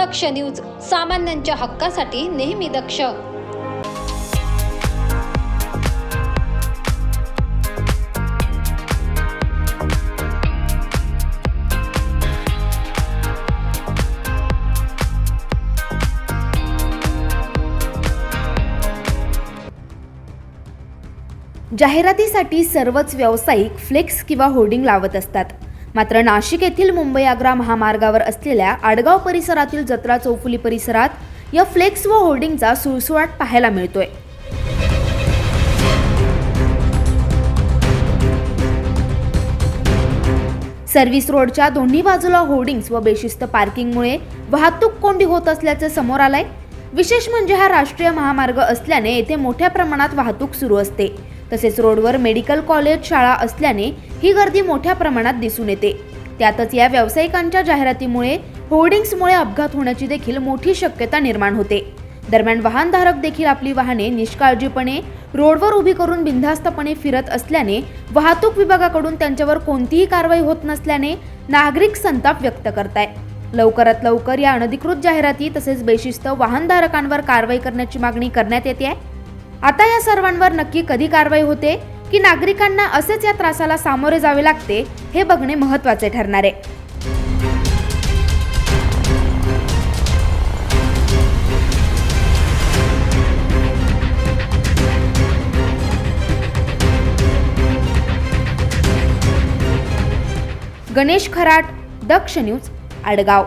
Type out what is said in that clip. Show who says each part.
Speaker 1: दक्ष news सामान्यांच्या हक्कासाठी नेहमी दक्ष.
Speaker 2: जाहिरातीसाठी सर्वच व्यावसायिक फ्लेक्स किंवा होर्डिंग लावत असतात. मात्र नाशिक येथील मुंबई आग्रा महामार्गावर असलेल्या आडगाव परिसरातील जत्रा चौफुली परिसरात या फ्लेक्स व होर्डिंगचा सुळसुळाट पाहायला मिळतोय. सर्व्हिस रोडच्या दोन्ही बाजूला होर्डिंग्स व बेशिस्त पार्किंगमुळे वाहतूक कोंडी होत असल्याचे समोर आलंय. विशेष म्हणजे हा राष्ट्रीय महामार्ग असल्याने येथे मोठ्या प्रमाणात वाहतूक सुरू असते. तसेच रोडवर मेडिकल कॉलेज शाळा असल्याने ही गर्दी मोठ्या प्रमाणात दिसून येते. त्यातच या व्यावसायिकांच्या जाहिरातीमुळे होर्डिंग्समुळे अपघात होण्याची देखील मोठी शक्यता निर्माण होते. दरम्यान वाहनधारक देखील आपली वाहने निष्काळजीपणे रोडवर उभी करून बिनधास्तपणे फिरत असल्याने वाहतूक विभागाकडून त्यांच्यावर कोणतीही कारवाई होत नसल्याने नागरिक संताप व्यक्त करताय. लवकरात लवकर या अनधिकृत जाहिराती तसेच बेशिस्त वाहनधारकांवर कारवाई करण्याची मागणी करण्यात येते आहे. आता या सर्वांवर नक्की कधी कारवाई होते? की नागरिकांना असेच या त्रासाला सामोरे जावे लागते हे बघणे महत्त्वाचे ठरणार आहे. गणेश खराट दक्ष न्यूज आडगाव.